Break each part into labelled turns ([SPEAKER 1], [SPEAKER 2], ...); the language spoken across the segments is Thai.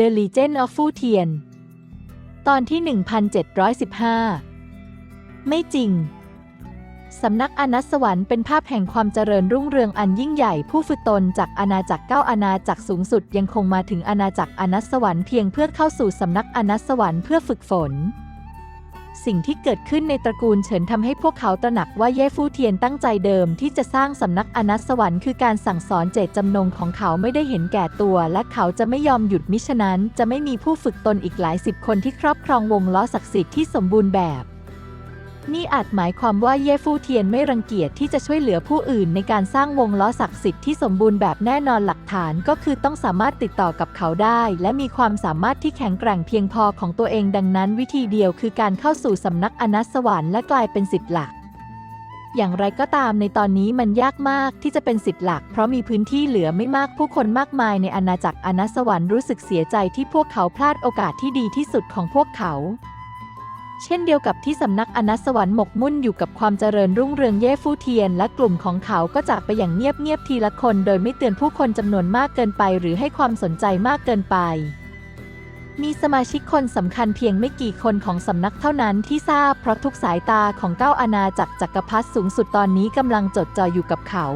[SPEAKER 1] The Legend of Fu Tian ตอนที่ 1715 ไม่จริง สำนักอนัสสวรรค์เป็นภาพแห่งความเจริญรุ่งเรืองอันยิ่งใหญ่ผู้ฝึกตนจากอาณาจักรเก้าอาณาจักรสูงสุดยังคงมาถึงอาณาจักรอนัสสวรรค์เพียงเพื่อเข้าสู่สำนักอนัสสวรรค์เพื่อฝึกฝน สิ่งที่เกิดขึ้นในตระกูลเฉินทำให้พวกเขาตระหนักว่าเย่ฟู่เทียนตั้งใจเดิม ที่จะสร้างสำนักอนัสสวรรค์คือการสั่งสอนเจตจำนงของเขาไม่ได้เห็นแก่ตัว และเขาจะไม่ยอมหยุดมิฉะนั้น จะไม่มีผู้ฝึกตนอีกหลายสิบคนที่ครอบครองวงล้อศักดิ์สิทธิ์ที่สมบูรณ์แบบ นี่อาจหมายความว่าเย่ฟู่เทียนไม่รังเกียจที่จะช่วยเหลือผู้อื่นในการสร้างวงล้อศักดิ์สิทธิ์ที่สมบูรณ์แบบแน่นอนหลักฐานก็คือต้องสามารถติดต่อกับเขาได้ และมีความสามารถที่แข็งแกร่งเพียงพอของตัวเองดังนั้น วิธีเดียวคือการเข้าสู่สำนักอนัสสวรรค์และกลายเป็นสิทธิ์หลักอย่างไรก็ตามในตอนนี้มันยากมากที่จะเป็นสิทธิ์หลัก เพราะมีพื้นที่เหลือไม่มากผู้คนมากมายในอาณาจักรอนัสสวรรค์รู้สึกเสียใจที่พวกเขาพลาดโอกาสที่ดีที่สุดของพวกเขา เช่นเดียวกับที่สำนักอนัสวรรค์หมกมุ่นอยู่กับความเจริญรุ่งเรืองเย่ฟู่เทียน และกลุ่มของเขาก็จากไปอย่างเงียบๆทีละคน โดยไม่เตือนผู้คนจำนวนมากเกินไป หรือให้ความสนใจมากเกินไป มีสมาชิกคนสำคัญเพียงไม่กี่คนของสำนักเท่านั้นที่ทราบเพราะทุกสายตาของเก้าอาณาจักรจักรพรรดิสูงสุดตอนนี้กำลังจดจ่ออยู่กับเขา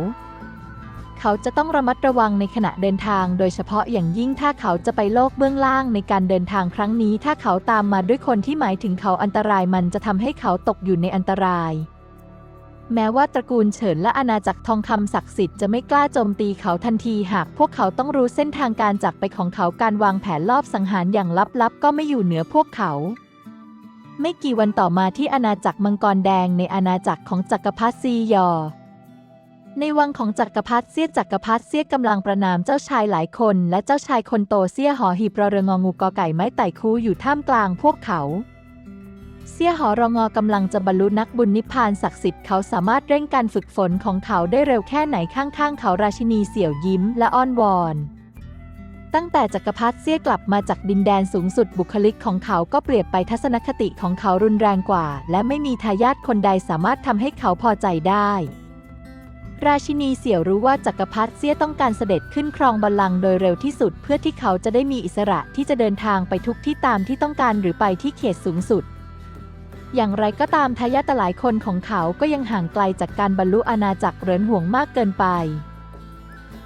[SPEAKER 1] เขาจะต้องระมัดระวังในขณะเดินทาง โดยเฉพาะอย่างยิ่งถ้าเขาจะไปโลกเบื้องล่างในการเดินทางครั้งนี้ ถ้าเขาตามมาด้วยคนที่หมายถึงเขาอันตรายมันจะทำให้เขาตกอยู่ในอันตราย แม้ว่าตระกูลเฉินและอาณาจักรทองคำศักดิ์สิทธิ์จะไม่กล้าโจมตีเขาทันทีหากพวกเขาต้องรู้เส้นทางการจากไปของเขาการวางแผนลอบสังหารอย่างลับๆ ก็ไม่อยู่เหนือพวกเขาไม่กี่วันต่อมาที่อาณาจักรมังกรแดงในอาณาจักรของจักรพรรดิซียอ ในวังของจักรพรรดิเสี้ยจักรพรรดิเสี้ยกำลังประนามเจ้าชายหลายคน และเจ้าชายคนโตเสี้ยหอหีบรอเรืององูกอไก่ไม้ไต่คูอยู่ท่ามกลางพวกเขา เสี้ยหอรองอกำลังจะบรรลุนักบุญนิพพานศักดิ์สิทธิ์เขาสามารถเร่งการฝึกฝนของเขาได้เร็วแค่ไหนข้างๆ เขาราชินีเสี่ยวยิ้มและอ้อนวอนตั้งแต่จักรพรรดิเสี้ยกลับมาจากดินแดนสูงสุดบุคลิกของเขาก็เปลี่ยนไปทัศนคติของเขารุนแรงกว่า และไม่มีทายาทคนใดสามารถทำให้เขาพอใจได้ ราชินีเสี่ยวรู้ว่าจักรพรรดิเสี้ยต้องการเสด็จขึ้นครองบัลลังก์โดยเร็วที่สุด เพื่อที่เขาจะได้มีอิสระที่จะเดินทางไปทุกที่ตามที่ต้องการหรือไปที่เขตสูงสุด อย่างไรก็ตามทายาทหลายคนของเขาก็ยังห่างไกลจากการบรรลุอาณาจักรเหรินห่วงมากเกินไป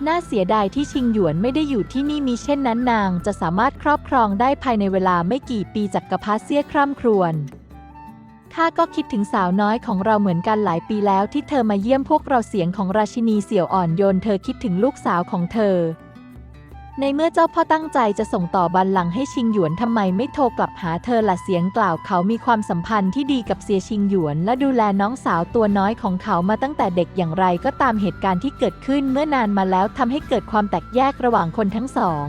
[SPEAKER 1] น่าเสียดายที่ชิงหยวนไม่ได้อยู่ที่นี่มีเช่นนั้นนางจะสามารถครอบครองได้ภายในเวลาไม่กี่ปีจักกรพรรดิเสี้ยคร่ำครวญ ข้าก็คิดถึงสาวน้อยของเราเหมือนกันหลายปีแล้วที่เธอมาเยี่ยมพวกเราเสียงของราชินีเสี่ยวอ่อนโยนเธอคิดถึงลูกสาวของเธอ ในเมื่อเจ้าพ่อตั้งใจจะส่งต่อบัลลังก์ให้ชิงหยวนทำไมไม่โทรกลับหาเธอละเสียงกล่าวเขามีความสัมพันธ์ที่ดีกับเสียชิงหยวน และดูแลน้องสาวตัวน้อยของเขามาตั้งแต่เด็กอย่างไรก็ตามเหตุการณ์ที่เกิดขึ้นเมื่อนานมาแล้วทำให้เกิดความแตกแยกระหว่างคนทั้งสอง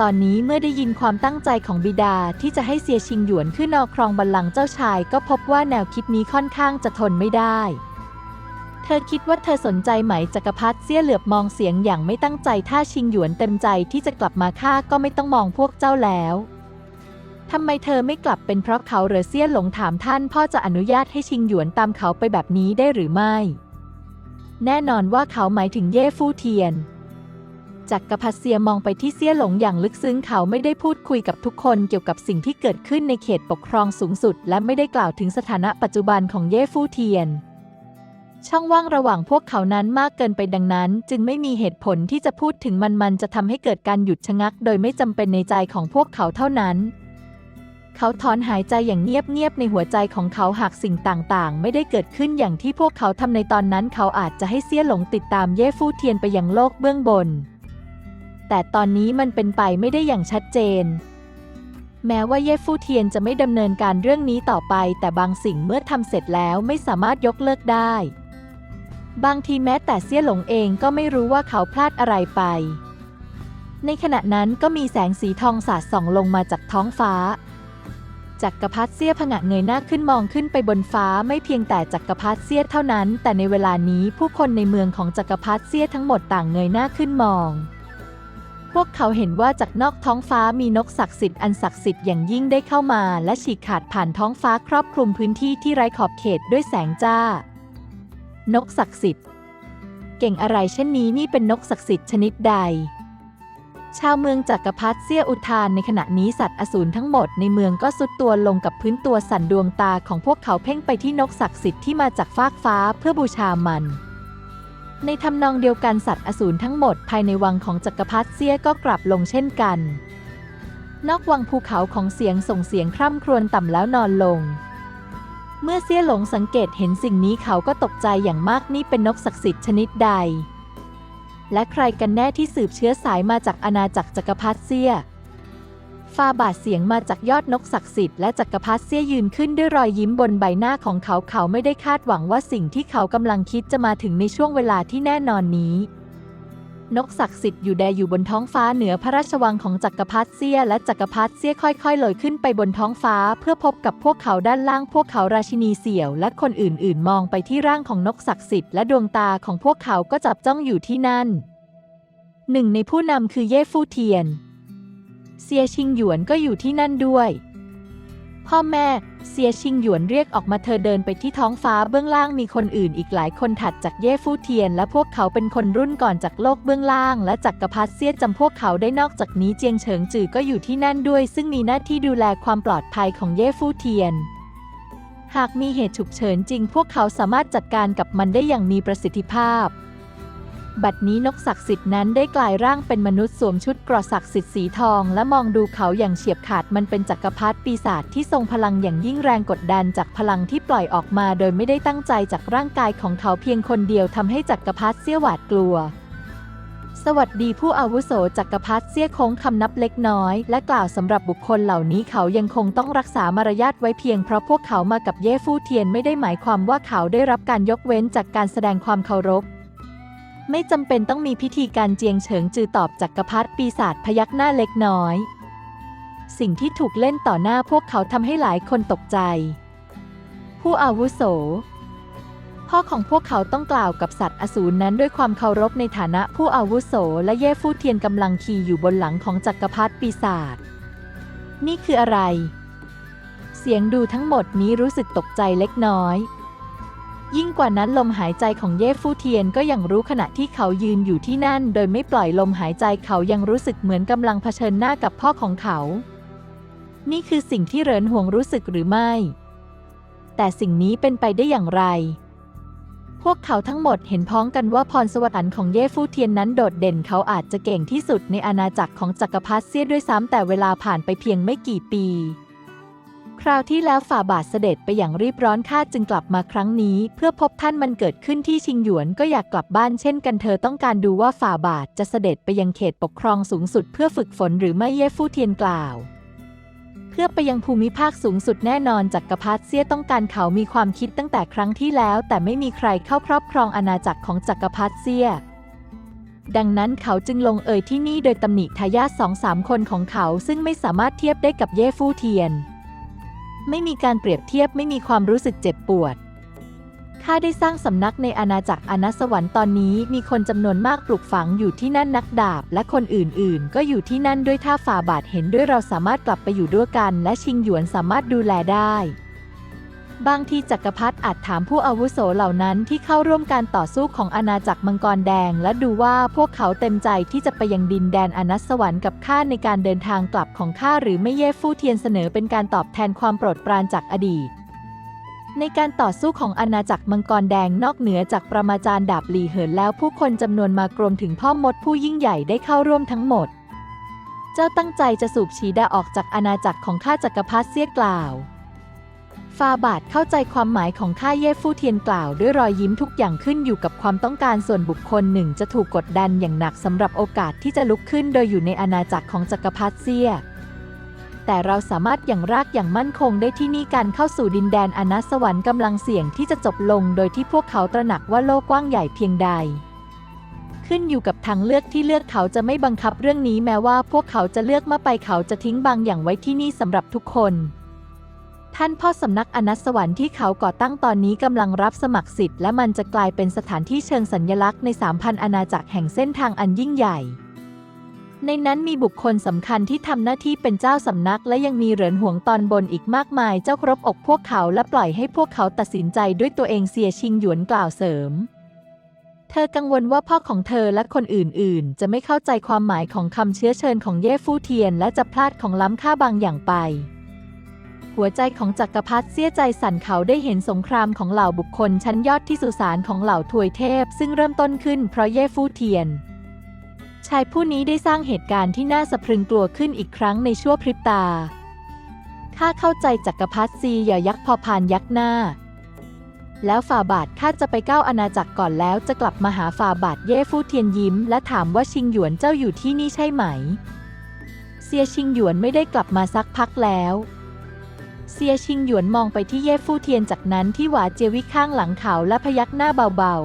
[SPEAKER 1] ตอนนี้เมื่อได้ยินความตั้งใจของบิดาที่จะให้เสียชิงหยวนขึ้นนอครองบัลลังก์เจ้าชาย ก็พบว่าแนวคิดนี้ค่อนข้างจะทนไม่ได้ เธอคิดว่าเธอสนใจไหมจักรพรรดิเสี้ยเหลือบมองเสียงอย่างไม่ตั้งใจถ้าชิงหยวนเต็มใจที่จะกลับมาฆ่าก็ไม่ต้องมองพวกเจ้าแล้วทำไมเธอไม่กลับเป็นเพราะเขาเหรือเสี้ยหลงถามท่านพ่อจะอนุญาตให้ชิงหยวนตามเขาไปแบบนี้ได้หรือไม่ แน่นอนว่าเขาหมายถึงเย่ฟู่เทียน จักรพรรดิเซียมองไปที่เสี้ยหลงอย่างลึกซึ้งเขาไม่ได้พูดคุยกับทุกคนเกี่ยวกับสิ่งที่เกิดขึ้นในเขตปกครองสูงสุด และไม่ได้กล่าวถึงสถานะปัจจุบันของเย่ฟู่เทียน ช่องว่างระหว่างพวกเขานั้นมากเกินไปดังนั้น จึงไม่มีเหตุผลที่จะพูดถึงมันมันจะทำให้เกิดการหยุดชะงัก โดยไม่จำเป็นในใจของพวกเขาเท่านั้น เขาถอนหายใจอย่างเงียบๆในหัวใจของเขาหากสิ่งต่างๆ ไม่ได้เกิดขึ้นอย่างที่พวกเขาทำในตอนนั้น เขาอาจจะให้เสี้ยหลงติดตามเย่ฟู่เทียนไปยังโลกเบื้องบน แต่ตอนนี้มันเป็นไปไม่ได้อย่างชัดเจน แม้ว่าเย่ฟู่เทียนจะไม่ดำเนินการเรื่องนี้ต่อไป แต่บางสิ่งเมื่อทำเสร็จแล้วไม่สามารถยกเลิกได้ บางทีแม้แต่เสี้ยหลงเองก็ไม่รู้ว่าเขาพลาดอะไรไป ในขณะนั้นก็มีแสงสีทองสาดส่องลงมาจากท้องฟ้าจักรพรรดิเสี้ยผงะเงยหน้าขึ้นมองขึ้นไปบนฟ้าไม่เพียงแต่จักรพรรดิเสี้ยเท่านั้น แต่ในเวลานี้ผู้คนในเมืองของจักรพรรดิเสี้ยทั้งหมดต่างเงยหน้าขึ้นมอง พวกเขาเห็นว่าจากนอกท้องฟ้ามีนกศักดิ์สิทธิ์อันศักดิ์สิทธิ์อย่างยิ่งได้เข้ามา และฉีกขาดผ่านท้องฟ้าครอบคลุมพื้นที่ที่ไร้ขอบเขตด้วยแสงจ้า นกศักดิ์สิทธิ์ เก่งอะไรเช่นนี้นี่เป็นนกศักดิ์สิทธิ์ชนิดใด ชาวเมืองจักรพรรดิเสี้ยอุทานในขณะนี้สัตว์อสูรทั้งหมดในเมืองก็สุดตัวลงกับพื้นตัวสั่นดวงตาของพวกเขาเพ่งไปที่นกศักดิ์สิทธิ์ที่มาจากฟากฟ้าเพื่อบูชามัน ในทำนองเดียวกันสัตว์อสูรทั้งหมดภายในวังของจักรพรรดิเสี้ยก็กลับลงเช่นกัน นอกวังภูเขาของเสียงส่งเสียงคร่ำครวญต่ำแล้วนอนลง เมื่อเสี้ยหลงสังเกตเห็นสิ่งนี้เขาก็ตกใจอย่างมากนี่เป็นนกศักดิ์สิทธิ์ชนิดใด และใครกันแน่ที่สืบเชื้อสายมาจากอาณาจักรจักรพรรดิเสี้ย ฟาบาทเสียงมาจากยอดนกศักดิ์สิทธิ์และจักรพรรดิเสี้ยยืนขึ้นด้วยรอยยิ้มบนใบหน้าของเขาเขาไม่ได้คาดหวังว่าสิ่งที่เขากำลังคิดจะมาถึงในช่วงเวลาที่แน่นอนนี้ นกศักดิ์สิทธิ์อยู่แดอยู่บนท้องฟ้าเหนือพระราชวังของจักรพรรดิเสี้ยและจักรพรรดิเสี้ยค่อยๆลอยขึ้นไปบนท้องฟ้า เพื่อพบกับพวกเขาด้านล่างพวกเขาราชินีเสี่ยว และคนอื่นๆ มองไปที่ร่างของนกศักดิ์สิทธิ์และดวงตาของพวกเขาก็จับจ้องอยู่ที่นั่นหนึ่งในผู้นำคือเย่ฟู่เทียน เซียชิงหยวนก็อยู่ที่นั่นด้วย พ่อแม่ เซียชิงหยวนเรียกออกมาเธอเดินไปที่ท้องฟ้าเบื้องล่างมีคนอื่นอีกหลายคนถัดจากเย่ฟู่เทียน และพวกเขาเป็นคนรุ่นก่อนจากโลกเบื้องล่าง และจักรพรรดิเซียจำพวกเขาได้นอกจากนี้เจียงเฉิงจือก็อยู่ที่นั่นด้วย ซึ่งมีหน้าที่ดูแลความปลอดภัยของเย่ฟู่เทียนหากมีเหตุฉุกเฉินจริง พวกเขาสามารถจัดการกับมันได้อย่างมีประสิทธิภาพ บัดนี้นกศักดิ์สิทธิ์นั้นได้กลายร่างเป็นมนุษย์สวมชุดกราะศักดิ์สิทธิ์สีทอง และมองดูเขาอย่างเฉียบขาดมันเป็นจักรพรรดิปีศาจที่ทรงพลังอย่างยิ่งแรงกดดันจากพลังที่ปล่อยออกมา โดยไม่ได้ตั้งใจจากร่างกายของเขาเพียงคนเดียวทำให้จักรพรรดิเสี้ยหวาดกลัว สวัสดีผู้อาวุโสจักรพรรดิเสี้ยโค้งคำนับเล็กน้อย และกล่าวสำหรับบุคคลเหล่านี้เขายังคงต้องรักษามารยาทไว้เพียงเพราะพวกเขามากับเย่ฟู่เทียนไม่ได้หมายความว่าเขาได้รับการยกเว้นจากการแสดงความเคารพ ไม่จำเป็นต้องมีพิธีการเจียงเฉิงจือตอบจักรพรรดิปีศาจพยักหน้าเล็กน้อย สิ่งที่ถูกเล่นต่อหน้าพวกเขาทำให้หลายคนตกใจ ผู้อาวุโส พ่อของพวกเขาต้องกล่าวกับสัตว์อสูรนั้นด้วยความเคารพในฐานะผู้อาวุโสและเย่ฟู่เทียนกำลังขี่อยู่บนหลังของจักรพรรดิปีศาจนี่คืออะไร เสียงดูทั้งหมดนี้รู้สึกตกใจเล็กน้อย ยิ่งกว่านั้นลมหายใจของเย่ฟู่เทียนก็ยังรู้ขณะที่เขายืนอยู่ที่นั่น โดยไม่ปล่อยลมหายใจเขายังรู้สึกเหมือนกำลังเผชิญหน้ากับพ่อของเขา นี่คือสิ่งที่เหรินห่วงรู้สึกหรือไม่ แต่สิ่งนี้เป็นไปได้อย่างไร พวกเขาทั้งหมดเห็นพ้องกันว่าพรสวรรค์ของเย่ฟู่เทียนนั้นโดดเด่นเขาอาจจะเก่งที่สุดในอาณาจักรของจักรพรรดิเสียด้วยซ้ำแต่เวลาผ่านไปเพียงไม่กี่ปี คราวที่แล้วฝ่าบาทเสด็จไปอย่างรีบร้อนข้าจึงกลับมาครั้งนี้ เพื่อพบท่านมันเกิดขึ้นที่ชิงหยวนก็อยากกลับบ้านเช่นกันเธอต้องการดูว่าฝ่าบาทจะเสด็จไปยังเขตปกครองสูงสุดเพื่อฝึกฝนหรือไม่เย่ฟู่เทียนกล่าว เพื่อไปยังภูมิภาคสูงสุดแน่นอนจักรพรรดิเสียต้องการเขามีความคิดตั้งแต่ครั้งที่แล้ว แต่ไม่มีใครเข้าครอบครองอาณาจักรของจักรพรรดิเสียดังนั้นเขาจึงลงเอยที่นี่โดยตำหนิทายาทสองสามคนของเขาซึ่งไม่สามารถเทียบได้กับเย่ฟู่เทียน ไม่มีการเปรียบเทียบไม่มีความรู้สึกเจ็บปวด ข้าได้สร้างสำนักในอาณาจักรอนัสวรรค์ตอนนี้มีคนจำนวนมากปลูกฝังอยู่ที่นั่นนักดาบ และคนอื่นๆ ก็อยู่ที่นั่นด้วยท่าฝ่าบาทเห็นด้วยเราสามารถกลับไปอยู่ด้วยกัน และชิงหยวนสามารถดูแลได้ บางทีจักรพรรดิอาจถามผู้อาวุโสเหล่านั้นที่เข้าร่วมการต่อสู้ของอาณาจักรมังกรแดง และดูว่าพวกเขาเต็มใจที่จะไปยังดินแดนอนัสวรรค์กับข้าในการเดินทางกลับของข้าหรือไม่เย่ฟู่เทียนเสนอเป็นการตอบแทนความโปรดปรานจากอดีต ในการต่อสู้ของอาณาจักรมังกรแดงนอกเหนือจากประมาจารย์ดาบหลีเหินแล้วผู้คนจำนวนมากรวมถึงพ่อมดผู้ยิ่งใหญ่ได้เข้าร่วมทั้งหมด เจ้าตั้งใจจะสูบฉีดาออกจากอาณาจักรของข้าจักรพรรดิเสียกล่าว ฟาบาทเข้าใจความหมายของข้าเย่ฟู่เทียนกล่าวด้วยรอยยิ้มทุกอย่างขึ้นอยู่กับความต้องการส่วนบุคคลหนึ่งจะถูกกดดันอย่างหนักสำหรับโอกาสที่จะลุกขึ้นโดยอยู่ในอาณาจักรของจักรพรรดิเซีย แต่เราสามารถอย่างรากอย่างมั่นคงได้ที่นี่การเข้าสู่ดินแดนอนัสวรรค์กำลังเสี่ยงที่จะจบลงโดยที่พวกเขาตระหนักว่าโลกกว้างใหญ่เพียงใด ขึ้นอยู่กับทางเลือกที่เลือกเขาจะไม่บังคับเรื่องนี้แม้ว่าพวกเขาจะเลือกมาไปเขาจะทิ้งบางอย่างไว้ที่นี่สำหรับทุกคน ท่านพ่อสำนักอนัสวรรค์ที่เขาก่อตั้งตอนนี้กำลังรับสมัครสิทธิ์และมันจะกลายเป็นสถานที่เชิงสัญลักษณ์ใน 3,000 อาณาจักรแห่งเส้นทางอันยิ่งใหญ่ ในนั้นมีบุคคลสำคัญที่ทำหน้าที่เป็นเจ้าสำนัก และยังมีเหรินห่วงตอนบนอีกมากมาย เจ้าครบอกพวกเขาและปล่อยให้พวกเขาตัดสินใจด้วยตัวเองเสียชิงหยวนกล่าวเสริมเธเธอกังวลว่าพ่อของเธอและคนอื่น ๆ จะไม่เข้าใจความหมายของคำเชื้อเชิญของเย่ฟู่เทียน และจะพลาดของล้ำค่าบางอย่างไป หัวใจของจักรพรรดิเสียใจสั่นเขาได้เห็นสงครามของเหล่าบุคคลชั้นยอดที่สุสานของเหล่าทวยเทพ ซึ่งเริ่มต้นขึ้นเพราะเย่ฟู่เทียน ชายผู้นี้ได้สร้างเหตุการณ์ที่น่าสะพรึงกลัวขึ้นอีกครั้งในชั่วพริบตาข้าเข้าใจจักรพรรดิซีอย่ายักษ์พอพานยักหน้า แล้วฝ่าบาทข้าจะไปก้าวอาณาจักรก่อนแล้วจะกลับมาหาฝ่าบาทเย่ฟู่เทียนยิ้ม และถามว่าชิงหยวนเจ้าอยู่ที่นี่ใช่ไหม เซียชิงหยวนไม่ได้กลับมาสักพักแล้ว เซียชิงหยวนมองไปที่เย่ฟู่เทียนจากนั้นที่หวาเจวิข้างหลังเขาและพยักหน้าเบา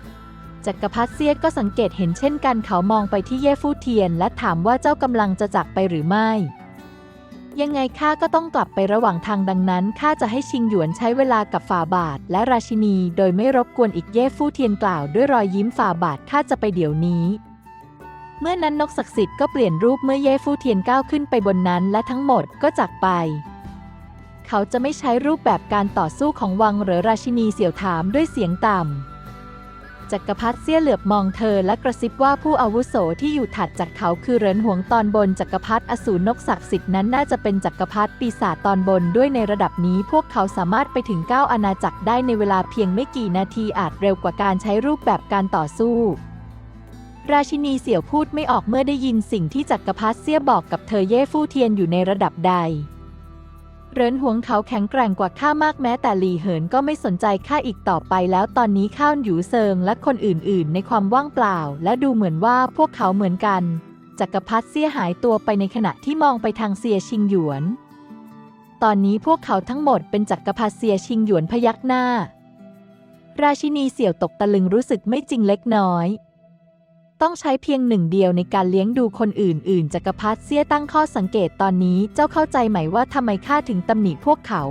[SPEAKER 1] ๆจักรพรรดิเซียก็สังเกตเห็นเช่นกันเขามองไปที่เย่ฟู่เทียน และถามว่าเจ้ากำลังจะจากไปหรือไม่ ยังไงข้าก็ต้องกลับไประหว่างทางดังนั้นข้าจะให้ชิงหยวนใช้เวลากับฝ่าบาท และราชินีโดยไม่รบกวนอีกเย่ฟู่เทียนกล่าวด้วยรอยยิ้มฝ่าบาทข้าจะไปเดี๋ยวนี้เมื่อนั้นนกศักดิ์สิทธิ์ก็เปลี่ยนรูปเมื่อเย่ฟู่เทียนก้าวขึ้นไปบนนั้นและทั้งหมดก็จากไป เขาจะไม่ใช้รูปแบบการต่อสู้ของวังหรือราชินีเสี่ยวถามด้วยเสียงต่ำ จักรพรรดิเสี้ยเหลือบมองเธอและกระซิบว่าผู้อาวุโสที่อยู่ถัดจากเขาคือเหรินหวงตอนบนจักรพรรดิอสูรนกศักดิ์สิทธิ์นั้นน่าจะเป็นจักรพรรดิปีศาจตอนบนด้วยในระดับนี้พวกเขาสามารถไปถึงเก้าอาณาจักรได้ในเวลาเพียงไม่กี่นาทีอาจเร็วกว่าการใช้รูปแบบการต่อสู้ราชินีเสี่ยวพูดไม่ออกเมื่อได้ยินสิ่งที่จักรพรรดิเสี้ยบอกกับเธอเย่ฟู่เทียนอยู่ในระดับใด เรินหวงเขาแข็งแกร่งกว่าข้ามากแม้แต่หลีเหินก็ไม่สนใจข้าอีกต่อไปแล้วตอนนี้ข้าวหยูเซิงและคนอื่นๆ ในความว่างเปล่า และดูเหมือนว่าพวกเขาเหมือนกันจักรพรรดิเสียหายตัวไปในขณะที่มองไปทางเซียชิงหยวน ตอนนี้พวกเขาทั้งหมดเป็นจักรพรรดิเซียชิงหยวนพยักหน้า ราชินีเสี่ยวตกตะลึงรู้สึกไม่จริงเล็กน้อย ต้องใช้เพียงหนึ่งเดียวในการเลี้ยงดูคนอื่นๆจักรพรรดิเสียตั้งข้อสังเกตตอนนี้เจ้าเข้าใจไหมว่าทำไมข้าถึงตำหนิพวกเขา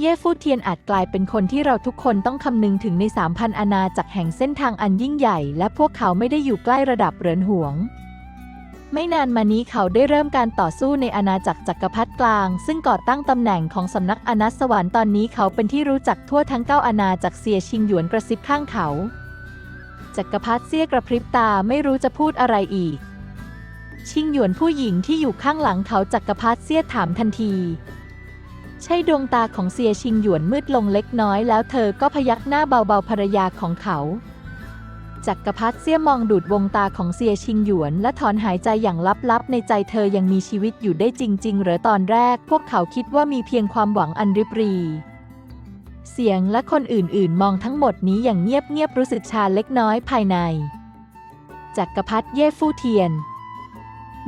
[SPEAKER 1] เย่ฟู่เทียนอาจกลายเป็นคนที่เราทุกคนต้องคำนึงถึงในสามพันอาณาจักรแห่งเส้นทางอันยิ่งใหญ่ และพวกเขาไม่ได้อยู่ใกล้ระดับเหรินหวงไม่นานมานี้เขาได้เริ่มการต่อสู้ในอาณาจักรจักรพรรดิกลาง ซึ่งก่อตั้งตำแหน่งของสำนักอนัสสวรรค์ตอนนี้เขาเป็นที่รู้จักทั่วทั้งเก้าอาณาจักรเซียชิงหยวนกระซิบข้างเขา จักรพรรดิเสี้ยกระพริบตาไม่รู้จะพูดอะไรอีก ชิงหยวนผู้หญิงที่อยู่ข้างหลังเขาจักรพรรดิเสี้ยถามทันที ใช่ดวงตาของเซียชิงหยวนมืดลงเล็กน้อยแล้วเธอก็พยักหน้าเบาๆภรรยาของเขาจักรพรรดิเสี้ยมองดูดวงตาของเซียชิงหยวน และถอนหายใจอย่างลับๆ ในใจเธอยังมีชีวิตอยู่ได้จริง ๆ หรือตอนแรก พวกเขาคิดว่ามีเพียงความหวังอันริบหรี เสียงและคนอื่นๆ มองทั้งหมดนี้อย่างเงียบๆรู้สึกชาเล็กน้อยภายใน จักรพรรดิเย่ฟู่เทียน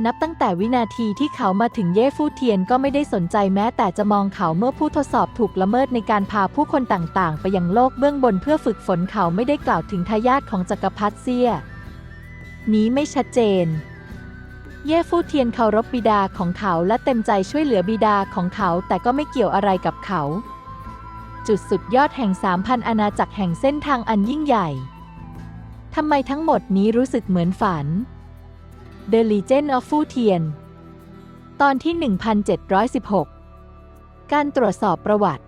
[SPEAKER 1] นับตั้งแต่วินาทีที่เขามาถึงเย่ฟู่เทียนก็ไม่ได้สนใจแม้แต่จะมองเขาเมื่อผู้ทดสอบถูกละเมิดในการพาผู้คนต่างๆ ไปยังโลกเบื้องบนเพื่อฝึกฝนเขาไม่ได้กล่าวถึงทายาทของจักรพรรดิเซีย นี้ไม่ชัดเจนเย่ฟู่เทียนเคารพบิดาของเขาและเต็มใจช่วยเหลือบิดาของเขาแต่ก็ไม่เกี่ยวอะไรกับเขา จุดสุดยอดแห่งสามพันอาณาจักรแห่งเส้นทางอันยิ่งใหญ่ ทำไมทั้งหมดนี้รู้สึกเหมือนฝัน The Legend of Fu Tian ตอนที่ 1716 การตรวจสอบประวัติ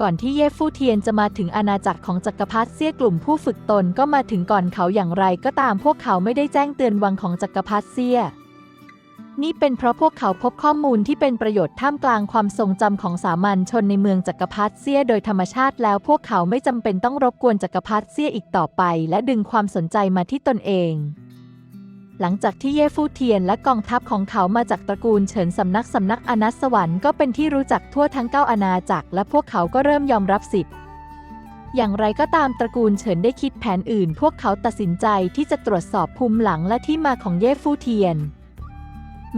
[SPEAKER 1] ก่อนที่เย่ฟู่เทียนจะมาถึงอาณาจักรของจักรพรรดิเซี่ยกลุ่มผู้ฝึกตนก็มาถึงก่อนเขาอย่างไรก็ตามพวกเขาไม่ได้แจ้งเตือนวังของจักรพรรดิเซี่ย นี่เป็นเพราะพวกเขาพบข้อมูลที่เป็นประโยชน์ท่ามกลางความทรงจำของสามัญชนในเมืองจักรพรรดิเซียโดยธรรมชาติแล้วพวกเขาไม่จำเป็นต้องรบกวนจักรพรรดิเซียอีกต่อไป และดึงความสนใจมาที่ตนเอง หลังจากที่เย่ฟู่เทียนและกองทัพของเขามาจากตระกูลเฉินสำนักสำนักอนัสสวรรค์ก็เป็นที่รู้จักทั่วทั้งเก้าอาณาจักรและพวกเขาก็เริ่มยอมรับสิทธิ์อย่างไรก็ตามตระกูลเฉินได้คิดแผนอื่น พวกเขาตัดสินใจที่จะตรวจสอบภูมิหลังและที่มาของเย่ฟู่เทียน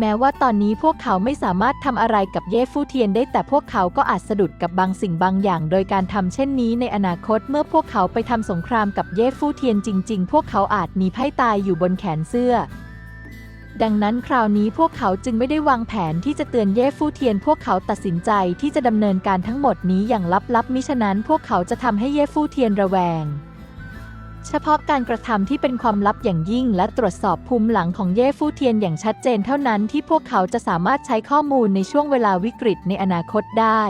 [SPEAKER 1] แม้ว่าตอนนี้พวกเขาไม่สามารถทำอะไรกับเย่ฟู่เทียนได้ แต่พวกเขาก็อาจสะดุดกับบางสิ่งบางอย่าง โดยการทำเช่นนี้ในอนาคตเมื่อพวกเขาไปทำสงครามกับเย่ฟู่เทียนจริง ๆ พวกเขาอาจมีไพ่ตายอยู่บนแขนเสื้อ ดังนั้นคราวนี้พวกเขาจึงไม่ได้วางแผนที่จะเตือนเย่ฟู่เทียน พวกเขาตัดสินใจที่จะดำเนินการทั้งหมดนี้อย่างลับๆมิฉะนั้น พวกเขาจะทำให้เย่ฟู่เทียนระแวง เฉพาะการกระทำที่เป็นความลับอย่างยิ่ง และตรวจสอบภูมิหลังของเย่ฟู่เทียนอย่างชัดเจนเท่านั้นที่พวกเขาจะสามารถใช้ข้อมูลในช่วงเวลาวิกฤตในอนาคตได้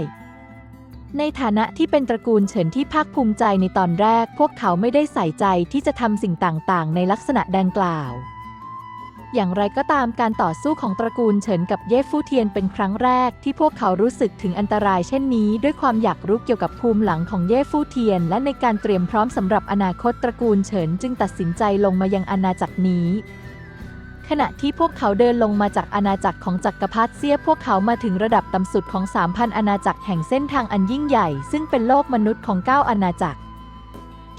[SPEAKER 1] ในฐานะที่เป็นตระกูลเฉินที่ภาคภูมิใจในตอนแรก พวกเขาไม่ได้ใส่ใจที่จะทำสิ่งต่างๆ ในลักษณะดังกล่าว อย่างไรก็ตามการต่อสู้ของตระกูลเฉินกับเย่ฟู่เทียนเป็นครั้งแรกที่พวกเขารู้สึกถึงอันตรายเช่นนี้ ด้วยความอยากรู้เกี่ยวกับภูมิหลังของเย่ฟู่เทียน และในการเตรียมพร้อมสำหรับอนาคตตระกูลเฉินจึงตัดสินใจลงมายังอาณาจักรนี้ขณะที่พวกเขาเดินลงมาจากอาณาจักรของจักรพรรดิเซียพวกเขามาถึงระดับต่ำสุดของ 3,000 อาณาจักรแห่งเส้นทางอันยิ่งใหญ่ ซึ่งเป็นโลกมนุษย์ของ 9 อาณาจักร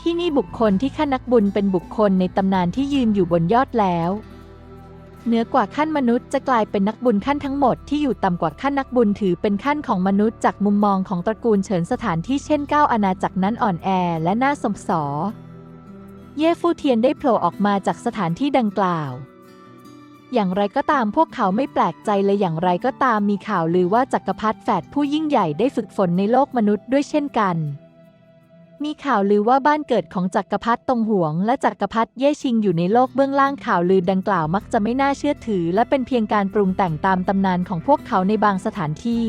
[SPEAKER 1] ที่นี่บุคคลที่ขั้นนักบุญเป็นบุคคลในตำนานที่ยืนอยู่บนยอดแล้ว เหนือกว่าขั้นมนุษย์จะกลายเป็นนักบุญขั้นทั้งหมดที่อยู่ต่ำกว่าขั้นนักบุญถือเป็นขั้นของมนุษย์จากมุมมองของตระกูลเฉินสถานที่เช่น9อาณาจักรนั้นอ่อนแอและน่าสมสอ เย่ฟู่เทียนได้โผล่ออกมาจากสถานที่ดังกล่าวอย่างไรก็ตามพวกเขาไม่แปลกใจเลยอย่างไรก็ตามมีข่าวลือว่าจักรพรรดิแฝดผู้ยิ่งใหญ่ได้ฝึกฝนในโลกมนุษย์ด้วยเช่นกัน มีข่าวลือว่าบ้านเกิดของจักรพรรดิตงหวง และจักรพรรดิเย่ชิงอยู่ในโลกเบื้องล่างข่าวลือดังกล่าวมักจะไม่น่าเชื่อถือ และเป็นเพียงการปรุงแต่งตามตำนานของพวกเขาในบางสถานที่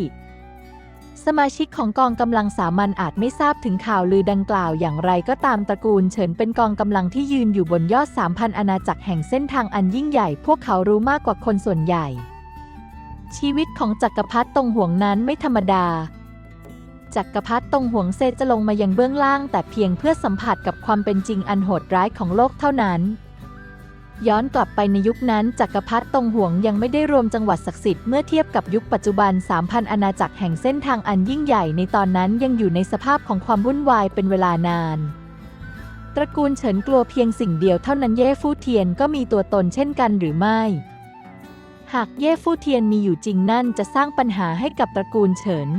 [SPEAKER 1] สมาชิกของกองกำลังสามัญอาจไม่ทราบถึงข่าวลือดังกล่าวอย่างไรก็ตามตระกูลเฉินเป็นกองกำลังที่ยืนอยู่บนยอด3,000อาณาจักรแห่งเส้นทางอันยิ่งใหญ่ พวกเขารู้มากกว่าคนส่วนใหญ่ ชีวิตของจักรพรรดิตงหวงนั้นไม่ธรรมดา จักรพรรดิตงหวงเซจะลงมายังเบื้องล่าง แต่เพียงเพื่อสัมผัสกับความเป็นจริงอันโหดร้ายของโลกเท่านั้น ย้อนกลับไปในยุคนั้น จักรพรรดิตงหวงยังไม่ได้รวมจังหวัดศักดิ์สิทธิ์เมื่อเทียบกับยุคปัจจุบัน 3,000 อาณาจักรแห่งเส้นทางอันยิ่งใหญ่ในตอนนั้นยังอยู่ในสภาพของความวุ่นวายเป็นเวลานานตระกูลเฉินกลัวเพียงสิ่งเดียวเท่านั้นเย่ฟู่เทียนก็มีตัวตนเช่นกันหรือไม่ หากเย่ฟู่เทียนมีอยู่จริงนั่นจะสร้างปัญหาให้กับตระกูลเฉิน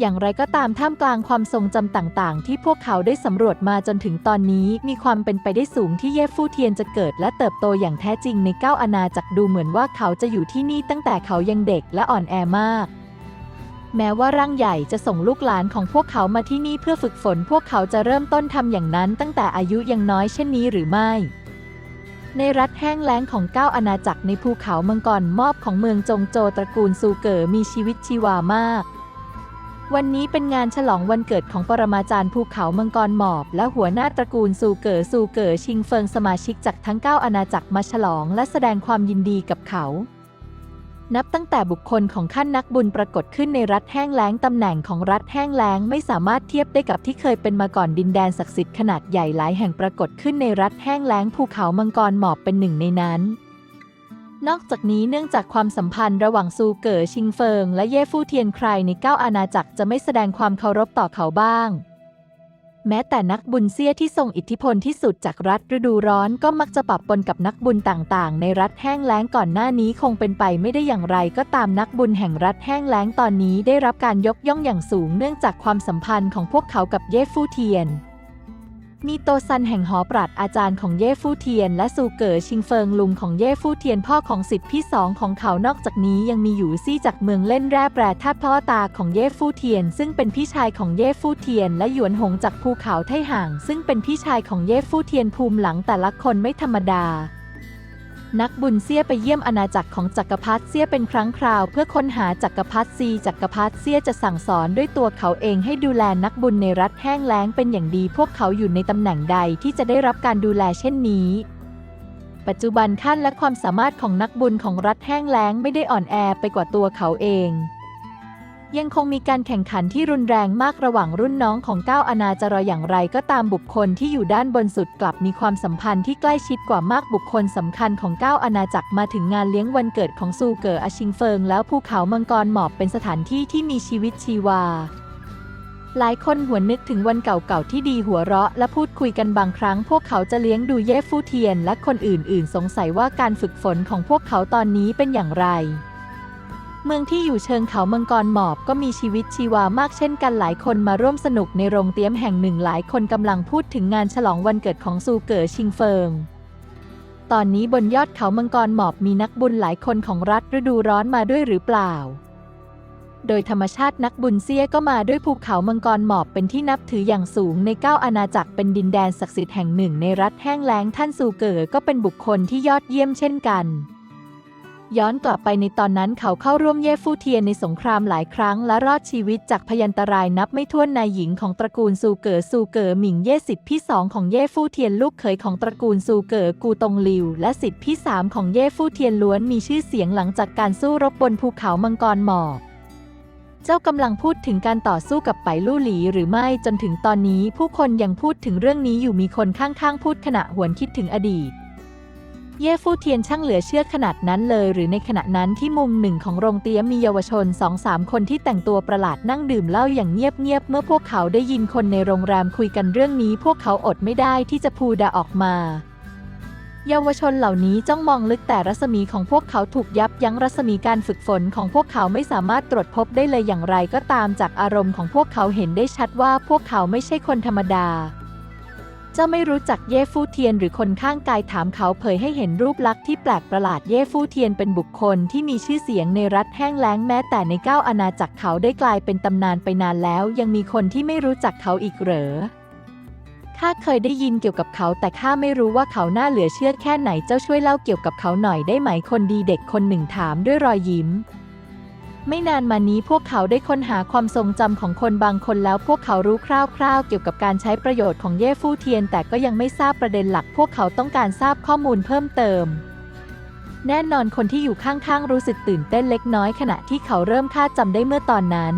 [SPEAKER 1] อย่างไรก็ตามท่ามกลางความทรงจำต่างๆ ที่พวกเขาได้สำรวจมาจนถึงตอนนี้ มีความเป็นไปได้สูงที่เย่ฟู่เทียนจะเกิดและเติบโตอย่างแท้จริงในเก้าอาณาจักรดูเหมือนว่าเขาจะอยู่ที่นี่ตั้งแต่เขายังเด็กและอ่อนแอมากแม้ว่าร่างใหญ่จะส่งลูกหลานของพวกเขามาที่นี่เพื่อฝึกฝน พวกเขาจะเริ่มต้นทำอย่างนั้นตั้งแต่อายุยังน้อยเช่นนี้หรือไม่ ในรัฐแห้งแล้งของเก้าอาณาจักรในภูเขามังกรมอบของเมืองจงโจตระกูลซูเก๋อมีชีวิตชีวามาก วันนี้เป็นงานฉลองวันเกิดของปรมาจารย์ภูเขามังกรหมอบ และหัวหน้าตระกูลซูเก๋อซูเก๋อชิงเฟิงสมาชิกจากทั้ง 9 อาณาจักรมาฉลองและแสดงความยินดีกับเขา นับตั้งแต่บุคคลของขั้นนักบุญปรากฏขึ้นในรัฐแห้งแล้งตำแหน่งของรัฐแห้งแล้งไม่สามารถเทียบได้กับที่เคยเป็นมาก่อนดินแดนศักดิ์สิทธิ์ขนาดใหญ่หลายแห่งปรากฏขึ้นในรัฐแห้งแล้งภูเขามังกรหมอบเป็นหนึ่งในนั้น นอกจากนี้เนื่องจากความสัมพันธ์ระหว่างซูเก๋อชิงเฟิง และเย่ฟู่เทียนใครในเก้าอาณาจักรจะไม่แสดงความเคารพต่อเขาบ้าง แม้แต่นักบุญเซียที่ทรงอิทธิพลที่สุดจากรัฐฤดูร้อนก็มักจะปะปนกับนักบุญต่างๆ ในรัฐแห้งแล้งก่อนหน้านี้คงเป็นไปไม่ได้อย่างไรก็ตามนักบุญแห่งรัฐแห้งแล้งตอนนี้ได้รับการยกย่องอย่างสูงเนื่องจากความสัมพันธ์ของพวกเขากับเย่ฟู่เทียน มีโตซันแห่งหอปรัดอาจารย์ของเย่ฟู่เทียน และซูเก๋อชิงเฟิงลุงของเย่ฟู่เทียนพ่อของสิทธิพี่สองของเขานอกจากนี้ยังมีหยูซี่จากเมืองเล่นแร่แปรธาตุพ่อตาของเย่ฟู่เทียน ซึ่งเป็นพี่ชายของเย่ฟู่เทียน และหยวนหงจากภูเขาไทห่าง ซึ่งเป็นพี่ชายของเย่ฟู่เทียนภูมิหลังแต่ละคนไม่ธรรมดา นักบุญเซียไปเยี่ยมอาณาจักรของจักรพรรดิเซียเป็นครั้งคราว เพื่อค้นหาจักรพรรดิซีจักรพรรดิเซียจะสั่งสอนด้วยตัวเขาเองให้ดูแลนักบุญในรัฐแห้งแล้งเป็นอย่างดี พวกเขาอยู่ในตำแหน่งใดที่จะได้รับการดูแลเช่นนี้ปัจจุบันขั้นและความสามารถของนักบุญของรัฐแห้งแล้งไม่ได้อ่อนแอไปกว่าตัวเขาเอง ยังคงมีการแข่งขันที่รุนแรงมากระหว่างรุ่นน้องของก้าวอาณาจรออย่างไรก็ตามบุคคลที่อยู่ด้านบนสุดกลับมีความสัมพันธ์ที่ใกล้ชิดกว่ามากบุคคลสำคัญของก้าวอาณาจักรมาถึงงานเลี้ยงวันเกิดของซูเก๋ออาชิงเฟิง แล้วภูเขามังกรหมอบเป็นสถานที่ที่มีชีวิตชีวา หลายคนหวนนึกถึงวันเก่าๆที่ดีหัวเราะ และพูดคุยกันบางครั้ง พวกเขาจะเลี้ยงดูเย่ฟู่เทียน และคนอื่น ๆ สงสัยว่าการฝึกฝนของพวกเขาตอนนี้เป็นอย่างไร เมืองที่อยู่เชิงเขามังกรหมอบก็มีชีวิตชีวามากเช่นกันหลายคนมาร่วมสนุกในโรงเตี้ยมแห่งหนึ่งหลายคนกำลังพูดถึงงานฉลองวันเกิดของซูเก๋อชิงเฟิง ตอนนี้บนยอดเขามังกรหมอบมีนักบุญหลายคนของรัฐฤดูร้อนมาด้วยหรือเปล่า โดยธรรมชาตินักบุญเซียก็มาด้วยภูเขามังกรหมอบเป็นที่นับถืออย่างสูงในเก้าอาณาจักรเป็นดินแดนศักดิ์สิทธิ์แห่งหนึ่งในรัฐแห้งแล้งท่านซูเก๋อก็เป็นบุคคลที่ยอดเยี่ยมเช่นกัน ย้อนกลับไปในตอนนั้นเขาเข้าร่วมเย่ฟู่เทียนในสงครามหลายครั้งและรอดชีวิตจากพยันตรายนับไม่ถ้วนนายหญิงของตระกูลซูเก๋อซูเก๋อหมิงเย่สิทธิพี่สองของเย่ฟู่เทียนลูกเขยของตระกูลซูเก๋อกูตงลิว และสิทธิพี่สามของเย่ฟู่เทียนล้วนมีชื่อเสียงหลังจากการสู้รบบนภูเขามังกรหมอกเจ้ากำลังพูดถึงการต่อสู้กับไปลู่หลีหรือไม่จนถึงตอนนี้ ผู้คนยังพูดถึงเรื่องนี้อยู่มีคนข้างๆ พูดขณะหวนคิดถึงอดีต เย่ฟู่เทียนช่างเหลือเชื่อขนาดนั้นเลย หรือในขณะนั้นที่มุมหนึ่งของโรงเตี๊ยมมีเยาวชนสองสามคนที่แต่งตัวประหลาดนั่งดื่มเหล้าอย่างเงียบๆเมื่อพวกเขาได้ยินคนในโรงแรมคุยกันเรื่องนี้ พวกเขาอดไม่ได้ที่จะพูดาออกมา เยาวชนเหล่านี้จ้องมองลึกแต่รัศมีของพวกเขาถูกยับยั้งรัศมีการฝึกฝนของพวกเขาไม่สามารถตรวจพบได้เลยอย่างไรก็ตามจากอารมณ์ของพวกเขาเห็นได้ชัดว่าพวกเขาไม่ใช่คนธรรมดา เจ้าไม่รู้จักเย่ฟู่เทียนหรือคนข้างกายถามเขาเผยให้เห็นรูปลักษณ์ที่แปลกประหลาดเย่ฟู่เทียนเป็นบุคคลที่มีชื่อเสียงในรัฐแห้งแล้งแม้แต่ในเก้าอาณาจักรเขาได้กลายเป็นตำนานไปนานแล้ว ยังมีคนที่ไม่รู้จักเขาอีกเหรอข้าเคยได้ยินเกี่ยวกับเขา แต่ข้าไม่รู้ว่าเขาน่าเหลือเชื่อแค่ไหนเจ้าช่วยเล่าเกี่ยวกับเขาหน่อยได้ไหมคนดีเด็กคนหนึ่งถามด้วยรอยยิ้ม ไม่นานมานี้พวกเขาได้ค้นหาความทรงจำของคนบางคนแล้วพวกเขารู้คร่าวๆ เกี่ยวกับการใช้ประโยชน์ของเย่ฟู่เทียน แต่ก็ยังไม่ทราบประเด็นหลัก พวกเขาต้องการทราบข้อมูลเพิ่มเติม แน่นอนคนที่อยู่ข้างๆ รู้สึกตื่นเต้นเล็กน้อยขณะที่เขาเริ่มคาดจำได้เมื่อตอนนั้น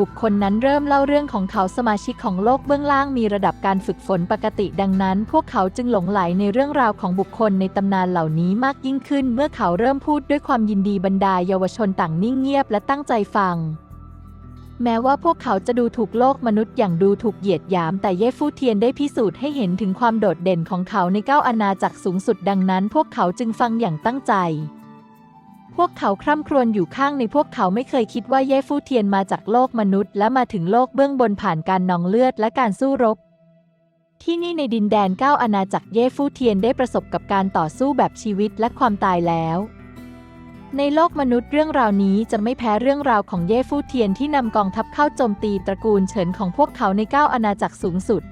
[SPEAKER 1] บุคคลนั้นเริ่มเล่าเรื่องของเขาสมาชิกของโลกเบื้องล่างมีระดับการฝึกฝนปกติดังนั้น พวกเขาจึงหลงไหลในเรื่องราวของบุคคลในตำนานเหล่านี้มากยิ่งขึ้น เมื่อเขาเริ่มพูดด้วยความยินดีบรรดาเยาวชนต่างนิ่งเงียบและตั้งใจฟัง แม้ว่าพวกเขาจะดูถูกโลกมนุษย์อย่างดูถูกเหยียดหยาม แต่เย่ฟู่เทียนได้พิสูจน์ให้เห็นถึงความโดดเด่นของเขาในเก้าอาณาจักรสูงสุดดังนั้น พวกเขาจึงฟังอย่างตั้งใจ พวกเขาคร่ำครวญอยู่ข้างในพวกเขาไม่เคยคิดว่าเย่ฟู่เทียนมาจากโลกมนุษย์ และมาถึงโลกเบื้องบนผ่านการนองเลือดและการสู้รบ ที่นี่ในดินแดนเก้าอาณาจักรเย่ฟู่เทียนได้ประสบกับการต่อสู้แบบชีวิตและความตายแล้ว ในโลกมนุษย์เรื่องราวนี้จะไม่แพ้เรื่องราวของเย่ฟู่เทียนที่นำกองทัพเข้าโจมตีตระกูลเฉินของพวกเขาในเก้าอาณาจักรสูงสุด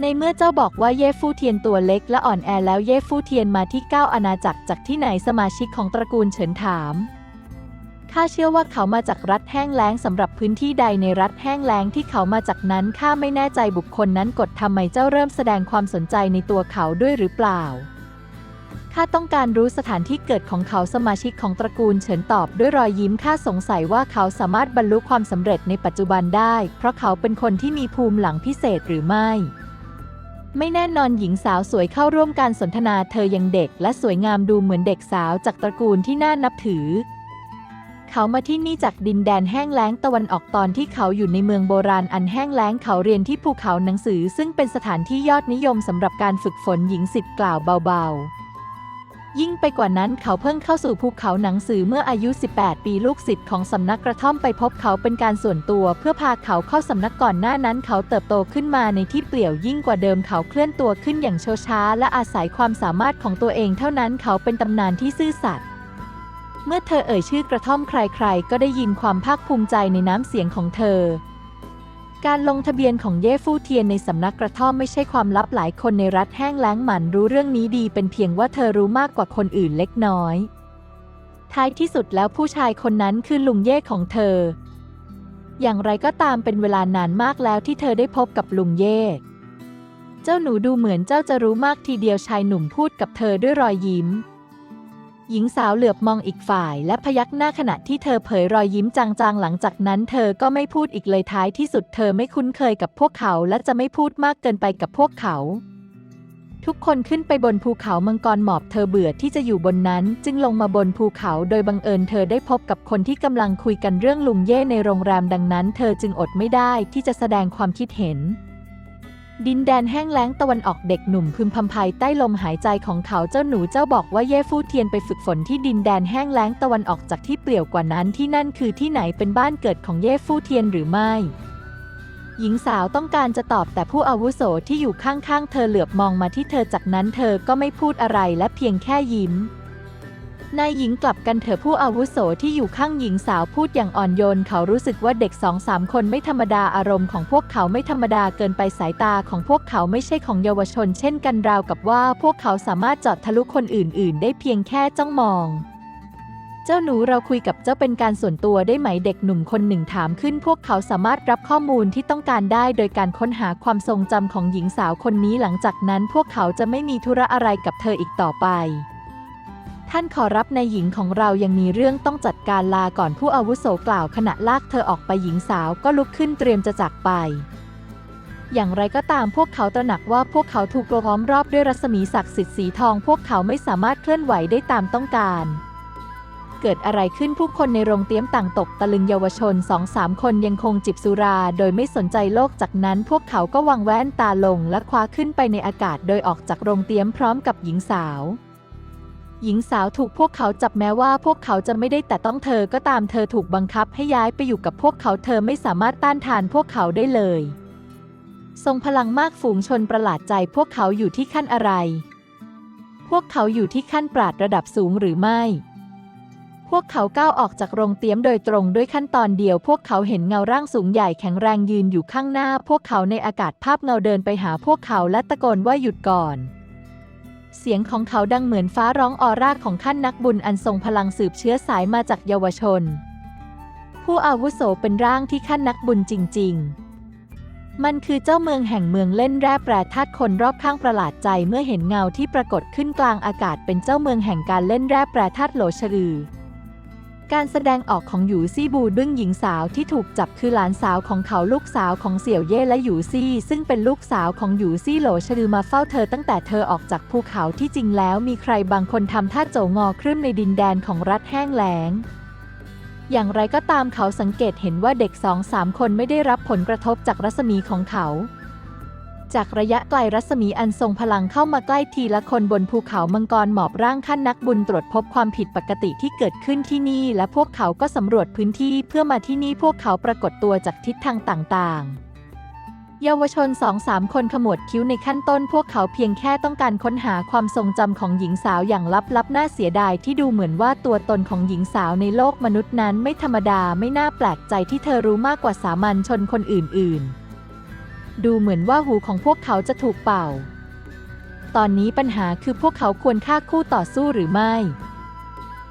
[SPEAKER 1] ในเมื่อเจ้าบอกว่าเย่ฟู่เทียนตัวเล็กและอ่อนแอแล้วเย่ฟู่เทียนมาที่เก้าอาณาจักรจากที่ไหนสมาชิกของตระกูลเฉินถามข้าเชื่อว่าเขามาจากรัฐแห้งแล้งสำหรับพื้นที่ใดในรัฐแห้งแล้งที่เขามาจากนั้นข้าไม่แน่ใจบุคคลนั้นกดทำไมเจ้าเริ่มแสดงความสนใจในตัวเขาด้วยหรือเปล่าข้าต้องการรู้สถานที่เกิดของเขาสมาชิกของตระกูลเฉินตอบด้วยรอยยิ้มข้าสงสัยว่าเขาสามารถบรรลุความสำเร็จในปัจจุบันได้ เพราะเขาเป็นคนที่มีภูมิหลังพิเศษหรือไม่ ไม่แน่นอนหญิงสาวสวยเข้าร่วมการสนทนาเธอยังเด็กและสวยงามดูเหมือนเด็กสาวจากตระกูลที่น่านับถือ เขามาที่นี่จากดินแดนแห้งแล้งตะวันออกตอนที่เขาอยู่ในเมืองโบราณอันแห้งแล้งเขาเรียนที่ภูเขาหนังสือ ซึ่งเป็นสถานที่ยอดนิยมสำหรับการฝึกฝนหญิงสิทธิ์กล่าวเบาๆ ยิ่งไปกว่านั้นเขาเพิ่งเข้าสู่ภูเขาหนังสือเมื่ออายุ 18 ปีลูกศิษย์ของสำนักกระท่อมไปพบเขาเป็นการส่วนตัว เพื่อพาเขาเข้าสำนักก่อนหน้านั้น เขาเติบโตขึ้นมาในที่เปลี่ยวยิ่งกว่าเดิมเขาเคลื่อนตัวขึ้นอย่างช้าๆและอาศัยความสามารถของตัวเองเท่านั้นเขาเป็นตำนานที่ซื่อสัตย์เมื่อเธอเอ่ยชื่อกระท่อมใครๆ ก็ได้ยินความภาคภูมิใจในน้ำเสียงของเธอ การลงทะเบียนของเย่ฟู่เทียนในสำนักกระท่อมไม่ใช่ความลับหลายคนในรัฐแห้งแล้งหมันรู้เรื่องนี้ดีเป็นเพียงว่าเธอรู้มากกว่าคนอื่นเล็กน้อย ท้ายที่สุดแล้วผู้ชายคนนั้นคือลุงเย่ของเธอ อย่างไรก็ตามเป็นเวลานานมากแล้วที่เธอได้พบกับลุงเย่ เจ้าหนูดูเหมือนเจ้าจะรู้มากทีเดียวชายหนุ่มพูดกับเธอด้วยรอยยิ้ม หญิงสาวเหลือบมองอีกฝ่ายและพยักหน้าขณะที่เธอเผยรอยยิ้มจางๆ หลังจากนั้นเธอก็ไม่พูดอีกเลยท้ายที่สุดเธอไม่คุ้นเคยกับพวกเขาและจะไม่พูดมากเกินไปกับพวกเขา ทุกคนขึ้นไปบนภูเขามังกรหมอบเธอเบื่อที่จะอยู่บนนั้น จึงลงมาบนภูเขาโดยบังเอิญเธอได้พบกับคนที่กำลังคุยกันเรื่องลุงเย่ในโรงแรมดังนั้น เธอจึงอดไม่ได้ที่จะแสดงความคิดเห็น ดินแดนแห้งแล้งตะวันออกเด็กหนุ่มพึมพำภายใต้ลมหายใจของเขาเจ้าหนูเจ้าบอกว่าเย่ฟู่เทียนไปฝึกฝนที่ดินแดนแห้งแล้งตะวันออกจากที่เปลี่ยวกว่านั้นที่นั่นคือที่ไหนเป็นบ้านเกิดของเย่ฟู่เทียนหรือไม่ หญิงสาวต้องการจะตอบแต่ผู้อาวุโสที่อยู่ข้างๆ เธอเหลือบมองมาที่เธอจากนั้นเธอก็ไม่พูดอะไรและเพียงแค่ยิ้ม นายหญิงกลับกันเถอะผู้อาวุโสที่อยู่ข้างหญิงสาวพูดอย่างอ่อนโยน เขารู้สึกว่าเด็กสองสามคนไม่ธรรมดาอารมณ์ของพวกเขาไม่ธรรมดาเกินไปสายตาของพวกเขาไม่ใช่ของเยาวชน เช่นกันราวกับว่าพวกเขาสามารถเจอดทะลุคนอื่น ๆ ได้เพียงแค่จ้องมอง เจ้าหนูเราคุยกับเจ้าเป็นการส่วนตัวได้ไหมเด็กหนุ่มคนหนึ่งถามขึ้น พวกเขาสามารถรับข้อมูลที่ต้องการได้ โดยการค้นหาความทรงจำของหญิงสาวคนนี้หลังจากนั้น พวกเขาจะไม่มีธุระอะไรกับเธออีกต่อไป ท่านขอรับในหญิงของเรายังมีเรื่องต้องจัดการลาก่อนผู้อาวุโสกล่าวขณะลากเธอออกไปหญิงสาวก็ลุกขึ้นเตรียมจะจากไป อย่างไรก็ตามพวกเขาตระหนักว่าพวกเขาถูกล้อมรอบด้วยรัศมีศักดิ์สิทธิ์สีทอง พวกเขาไม่สามารถเคลื่อนไหวได้ตามต้องการเกิดอะไรขึ้นผู้คนในโรงเตี้ยมต่างตกตะลึงเยาวชนสองสามคนยังคงจิบสุราโดยไม่สนใจโลกจากนั้นพวกเขาก็วางแว่นตาลงและคว้าขึ้นไปในอากาศโดยออกจากโรงเตี้ยมพร้อมกับหญิงสาว หญิงสาวถูกพวกเขาจับแม้ว่าพวกเขาจะไม่ได้แต่ต้องเธอก็ตามเธอถูกบังคับให้ย้ายไปอยู่กับพวกเขาเธอไม่สามารถต้านทานพวกเขาได้เลย ทรงพลังมากฝูงชนประหลาดใจพวกเขาอยู่ที่ขั้นอะไร พวกเขาอยู่ที่ขั้นปราดระดับสูงหรือไม่ พวกเขาก้าวออกจากโรงเตี้ยมโดยตรงด้วยขั้นตอนเดียว พวกเขาเห็นเงาร่างสูงใหญ่แข็งแรงยืนอยู่ข้างหน้า พวกเขาในอากาศภาพเงาเดินไปหาพวกเขาและตะโกนว่าหยุดก่อน เสียงของเขาดังเหมือนฟ้าร้องออร่าของขั้นนักบุญอันทรงพลังสืบเชื้อสายมาจากเยาวชน ผู้อาวุโสเป็นร่างที่ขั้นนักบุญจริง ๆ มันคือเจ้าเมืองแห่งเมืองเล่นแร่แปรธาตุคนรอบข้างประหลาดใจเมื่อเห็นเงาที่ปรากฏขึ้นกลางอากาศเป็นเจ้าเมืองแห่งการเล่นแร่แปรธาตุโหลชรือ การแสดงออกของหยูซี่บูดึงหญิงสาวที่ถูกจับคือหลานสาวของเขาลูกสาวของเสี่ยวเย่และหยูซี่ ซึ่งเป็นลูกสาวของหยูซี่โหลชลือมาเฝ้าเธอตั้งแต่เธอออกจากภูเขาที่จริงแล้วมีใครบางคนทำท่าโจงอครึ่มในดินแดนของรัฐแห้งแล้งอย่างไรก็ตามเขาสังเกตเห็นว่าเด็กสองสามคนไม่ได้รับผลกระทบจากรัศมีของเขา จากระยะไกลรัศมีอันทรงพลังเข้ามาใกล้ทีละคนบนภูเขามังกรหมอบร่างขั้นนักบุญตรวจพบความผิดปกติที่เกิดขึ้นที่นี่ และพวกเขาก็สำรวจพื้นที่เพื่อมาที่นี่พวกเขาปรากฏตัวจากทิศทางต่างๆเยาวชนสองสามคนขมวดคิ้วในขั้นต้นพวกเขาเพียงแค่ต้องการค้นหาความทรงจำของหญิงสาวอย่างลับๆน่าเสียดายที่ดูเหมือนว่าตัวตนของหญิงสาวในโลกมนุษย์นั้นไม่ธรรมดาไม่น่าแปลกใจที่เธอรู้มากกว่าสามัญชนคนอื่นๆ ดูเหมือนว่าหูของพวกเขาจะถูกเป่า ตอนนี้ปัญหาคือพวกเขาควรฆ่าคู่ต่อสู้หรือไม่